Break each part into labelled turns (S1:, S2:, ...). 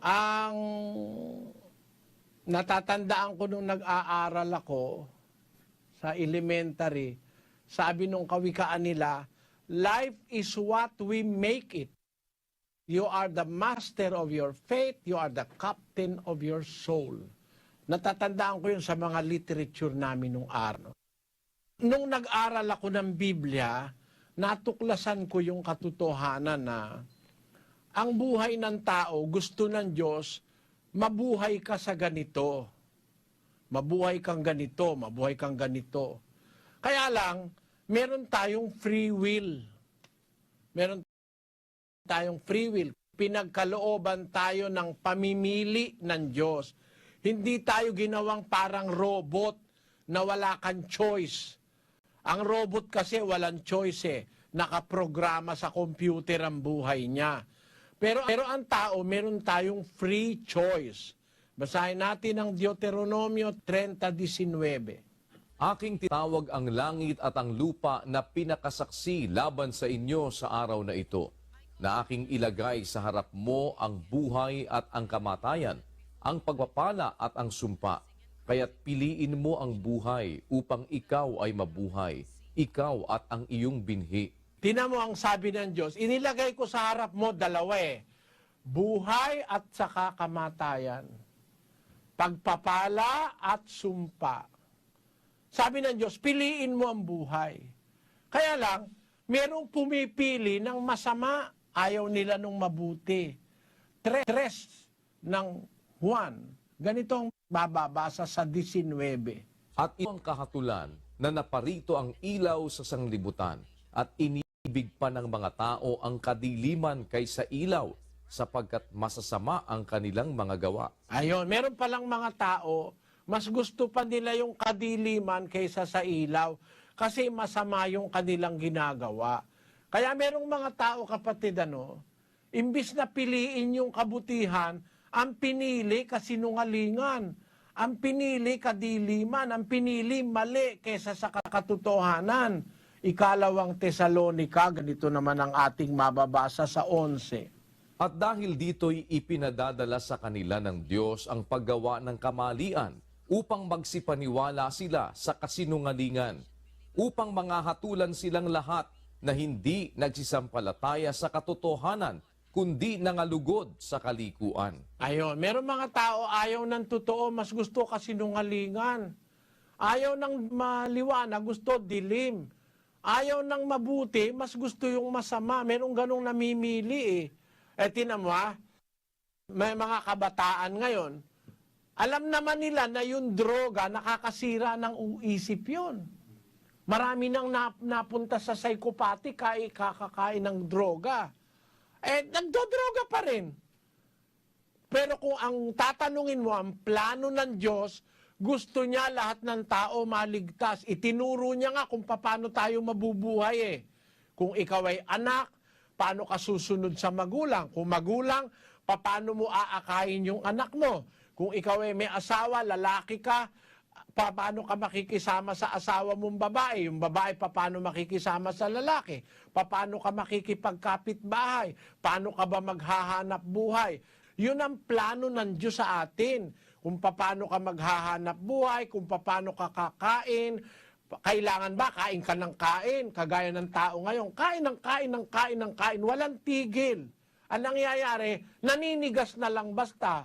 S1: Ang natatandaan ko nung nag-aaral ako sa elementary, sabi nung kawikaan nila, life is what we make it. You are the master of your fate, you are the captain of your soul. Natatandaan ko yun sa mga literature namin nung araw. Nung nag-aral ako ng Biblia, natuklasan ko yung katotohanan na ang buhay ng tao, gusto ng Diyos, mabuhay ka sa ganito. Mabuhay kang ganito, mabuhay kang ganito. Kaya lang, meron tayong free will. Meron tayong free will. Pinagkalooban tayo ng pamimili ng Diyos. Hindi tayo ginawang parang robot na wala kang choice. Ang robot kasi walang choice eh. Nakaprograma sa computer ang buhay niya. Pero, pero ang tao, meron tayong free choice. Basahin natin ang Deuteronomio 30.19.
S2: Aking tinawag ang langit at ang lupa na pinakasaksi laban sa inyo sa araw na ito, na aking ilagay sa harap mo ang buhay at ang kamatayan, ang pagpapala at ang sumpa. Kaya't piliin mo ang buhay upang ikaw ay mabuhay, ikaw at ang iyong binhi.
S1: Tinan mo ang sabi ng Diyos, inilagay ko sa harap mo dalawa eh. Buhay at saka kamatayan. Pagpapala at sumpa. Sabi ng Diyos, piliin mo ang buhay. Kaya lang, merong pumipili ng masama, ayaw nila nung mabuti. Tres, tres ng Juan. Ganito ang bababasa sa 19.
S2: At ito ang kahatulan na naparito ang ilaw sa sanglibutan at inibig pa ng mga tao ang kadiliman kaysa ilaw sapagkat masasama ang kanilang mga gawa.
S1: Ayon, meron palang mga tao, mas gusto pa nila yung kadiliman kaysa sa ilaw kasi masama yung kanilang ginagawa. Kaya merong mga tao, kapatid, ano, imbis na piliin yung kabutihan, ang pinili kasinungalingan. Ang pinili kadiliman, ang pinili mali kaysa sa katotohanan. Ikalawang Tesalonika, ganito naman ang ating mababasa sa 11.
S2: At dahil dito'y ipinadadala sa kanila ng Diyos ang paggawa ng kamalian upang magsipaniwala sila sa kasinungalingan, upang mangahatulan silang lahat na hindi nagsisampalataya sa katotohanan, kundi nangalugod sa kalikuan.
S1: Ayon, meron mga tao ayaw ng totoo, mas gusto kasinungalingan. Ayaw ng maliwanag, gusto dilim. Ayaw ng mabuti, mas gusto yung masama. Merong ganong namimili eh. Eh, tinan mo ha, may mga kabataan ngayon, alam naman nila na yung droga nakakasira ng isip yun. Marami nang nap- napunta sa psychopathic kaya kakakain ng droga. Eh, nagdodroga pa rin. Pero kung ang tatanungin mo, ang plano ng Diyos, gusto niya lahat ng tao maligtas. Itinuro niya nga kung paano tayo mabubuhay eh. Kung ikaw ay anak, paano ka susunod sa magulang? Kung magulang, paano mo aakayin yung anak mo? Kung ikaw ay may asawa, lalaki ka, pa- paano ka makikisama sa asawa mong babae? Yung babae, paano makikisama sa lalaki? Paano ka makikipagkapit bahay? Paano ka ba maghahanap buhay? Yun ang plano ng Diyos sa atin. Kung paano ka maghahanap buhay, kung paano ka kakain, kailangan ba kain ka ng kain, kagaya ng tao ngayon, kain ng kain ng kain ng kain, walang tigil. Ang nangyayari, naninigas na lang basta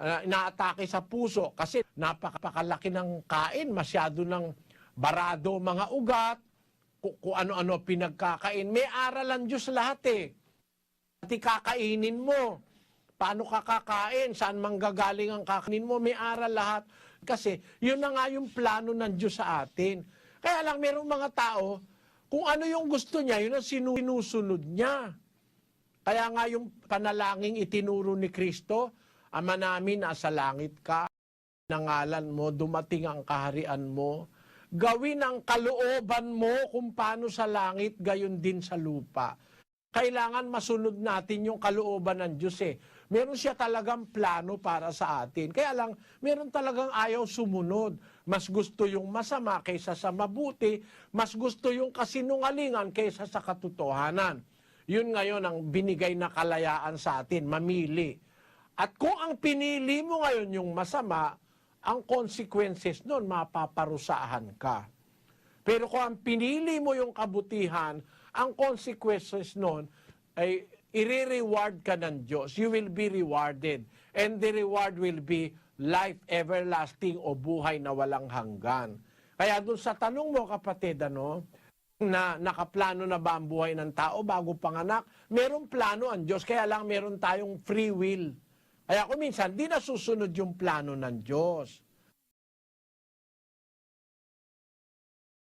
S1: uh, inaatake sa puso kasi napakakalaki ng kain, masyado ng barado mga ugat, ku- kung ano-ano pinagkakain. May aralan Diyos lahat eh. Pati kakainin mo. Paano ka kakain? Saan manggagaling ang kakainin mo? May aral lahat. Kasi yun na nga yung plano ng Diyos sa atin. Kaya lang merong mga tao, kung ano yung gusto niya, yun ang sinu- sinusunod niya. Kaya nga yung panalangin itinuro ni Kristo, Ama namin, nasa langit ka, nangalan mo, dumating ang kaharian mo, gawin ang kalooban mo kung paano sa langit, gayon din sa lupa. Kailangan masunod natin yung kalooban ng Diyos eh. Meron siya talagang plano para sa atin. Kaya lang, meron talagang ayaw sumunod. Mas gusto yung masama kaysa sa mabuti. Mas gusto yung kasinungalingan kaysa sa katotohanan. Yun ngayon ang binigay na kalayaan sa atin, mamili. At kung ang pinili mo ngayon yung masama, ang consequences nun, mapaparusahan ka. Pero kung ang pinili mo yung kabutihan, ang consequences nun ay i-reward ka ng Diyos. You will be rewarded. And the reward will be life everlasting o buhay na walang hanggan. Kaya dun sa tanong mo, kapatid, ano, na nakaplano na ba ang buhay ng tao bago panganak? Merong plano ang Diyos, kaya lang meron tayong free will. Kaya kung minsan, di nasusunod yung plano ng Diyos.